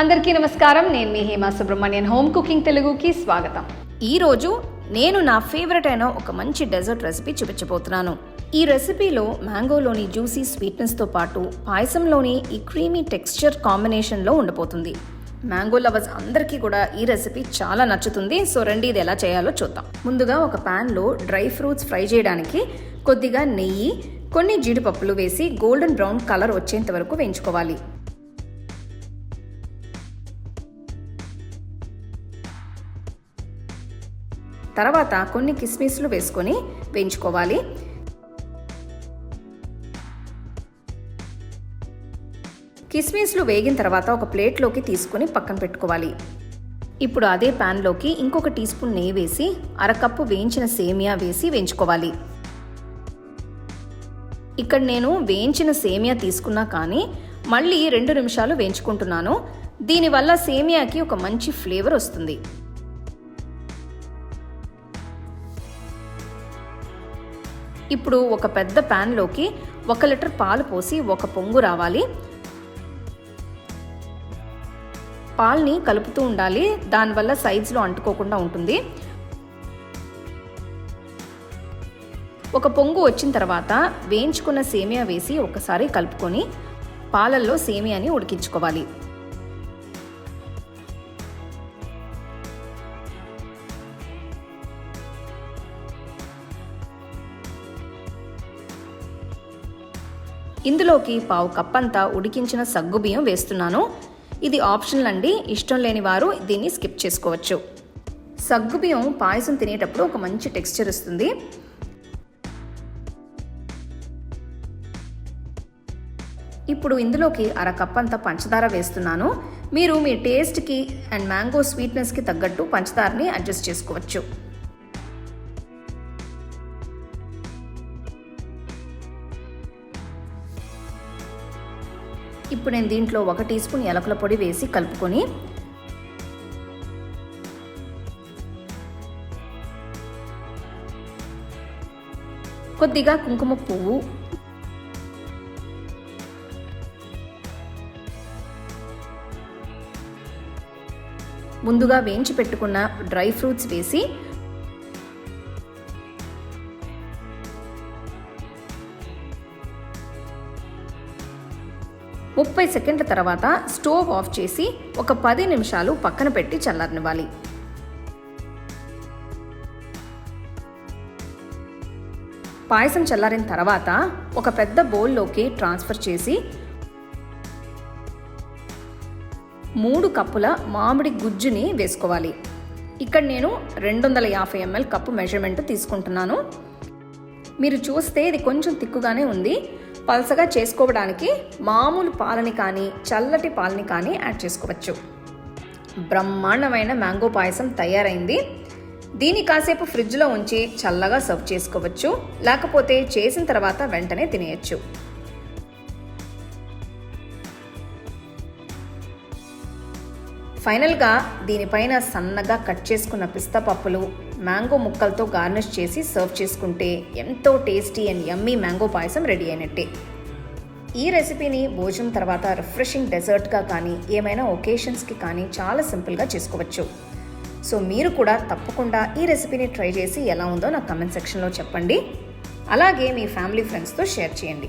అందరికీ నమస్కారం. నేను మీ హేమా సుబ్రహ్మణ్యన్. హోమ్ కుకింగ్ తెలుగుకి స్వాగతం. ఈరోజు నేను నా ఫేవరెట్ అయిన ఒక మంచి డెజర్ట్ రెసిపీ చూపించబోతున్నాను. ఈ రెసిపీలో మ్యాంగోలోని జ్యూసీ స్వీట్నెస్తో పాటు పాయసంలోని ఈ క్రీమీ టెక్స్చర్ కాంబినేషన్లో ఉండబోతుంది. మ్యాంగో లవర్స్ అందరికీ కూడా ఈ రెసిపీ చాలా నచ్చుతుంది. సో రండి ఇది ఎలా చేయాలో చూద్దాం. ముందుగా ఒక ప్యాన్లో డ్రై ఫ్రూట్స్ ఫ్రై చేయడానికి కొద్దిగా నెయ్యి కొన్ని జీడిపప్పులు వేసి గోల్డెన్ బ్రౌన్ కలర్ వచ్చేంత వరకు వేయించుకోవాలి. తర్వాత కొన్ని కిస్మిస్లు వేసుకొని వేయించుకోవాలి. కిస్మిస్లు వేగిన తర్వాత ఒక ప్లేట్లోకి తీసుకొని పక్కన పెట్టుకోవాలి. ఇప్పుడు అదే ప్యాన్లోకి ఇంకొక టీ స్పూన్ నెయ్యి వేసి అరకప్పు వేయించిన సేమియా వేసి వేయించుకోవాలి. ఇక్కడ నేను వేయించిన సేమియా తీసుకున్నా కానీ మళ్ళీ రెండు నిమిషాలు వేయించుకుంటున్నాను. దీనివల్ల సేమియాకి ఒక మంచి ఫ్లేవర్ వస్తుంది. ఇప్పుడు ఒక పెద్ద ప్యాన్లోకి ఒక లీటర్ పాలు పోసి ఒక పొంగు రావాలి. పాల్ని కలుపుతూ ఉండాలి. దానివల్ల సైజులో అంటుకోకుండా ఉంటుంది. ఒక పొంగు వచ్చిన తర్వాత వేయించుకున్న సేమియా వేసి ఒకసారి కలుపుకొని పాలల్లో సేమియాని ఉడికించుకోవాలి. ఇందులోకి పావు కప్పంతా ఉడికించిన సగ్గుబియ్యం వేస్తున్నాను. ఇది ఆప్షనల్ అండి. ఇష్టం లేని వారు దీన్ని స్కిప్ చేసుకోవచ్చు. సగ్గుబియ్యం పాయసం తినేటప్పుడు ఒక మంచి టెక్స్చర్ ఇస్తుంది ఇప్పుడు ఇందులోకి అర కప్ అంత పంచదార వేస్తున్నాను. మీరు మీ టేస్ట్కి అండ్ మ్యాంగో స్వీట్నెస్కి తగ్గట్టు పంచదారని అడ్జస్ట్ చేసుకోవచ్చు. ఇప్పుడు నేను దీంట్లో ఒక టీ స్పూన్ ఎలకల పొడి వేసి కలుపుకొని కొద్దిగా కుంకుమ పువ్వు ముందుగా వేయించి పెట్టుకున్న డ్రై ఫ్రూట్స్ వేసి ముప్పై సెకండ్ల తర్వాత స్టవ్ ఆఫ్ చేసి ఒక పది నిమిషాలు పక్కన పెట్టి చల్లనివ్వాలి పాయసం చల్లారిన తర్వాత ఒక పెద్ద బౌల్లోకి ట్రాన్స్ఫర్ చేసి మూడు కప్పుల మామిడి గుజ్జుని వేసుకోవాలి. ఇక్కడ నేను రెండు వందల యాభై ఎంఎల్ కప్పు మెజర్మెంట్ తీసుకుంటున్నాను. మీరు చూస్తే ఇది కొంచెం తిక్కుగానే ఉంది. పలసగా చేసుకోవడానికి మామూలు పాలని కానీ చల్లటి పాలని కానీ యాడ్ చేసుకోవచ్చు. బ్రహ్మాండమైన మ్యాంగో పాయసం తయారైంది. దీన్ని కాసేపు ఫ్రిడ్జ్లో ఉంచి చల్లగా సర్వ్ చేసుకోవచ్చు. లేకపోతే చేసిన తర్వాత వెంటనే తినేయచ్చు. ఫైనల్గా దీనిపైన సన్నగా కట్ చేసుకున్న పిస్తా పప్పులు మ్యాంగో ముక్కలతో గార్నిష్ చేసి సర్వ్ చేసుకుంటే ఎంతో tasty and yummy mango payasam ready అయినట్టే. ఈ రెసిపీని భోజనం తర్వాత రిఫ్రెషింగ్ డెజర్ట్గా కానీ ఏమైనా ఒకేషన్స్కి కానీ చాలా సింపుల్గా చేసుకోవచ్చు. సో మీరు కూడా తప్పకుండా ఈ రెసిపీని ట్రై చేసి ఎలా ఉందో నాకు కమెంట్ సెక్షన్లో చెప్పండి. అలాగే మీ ఫ్యామిలీ ఫ్రెండ్స్తో షేర్ చేయండి.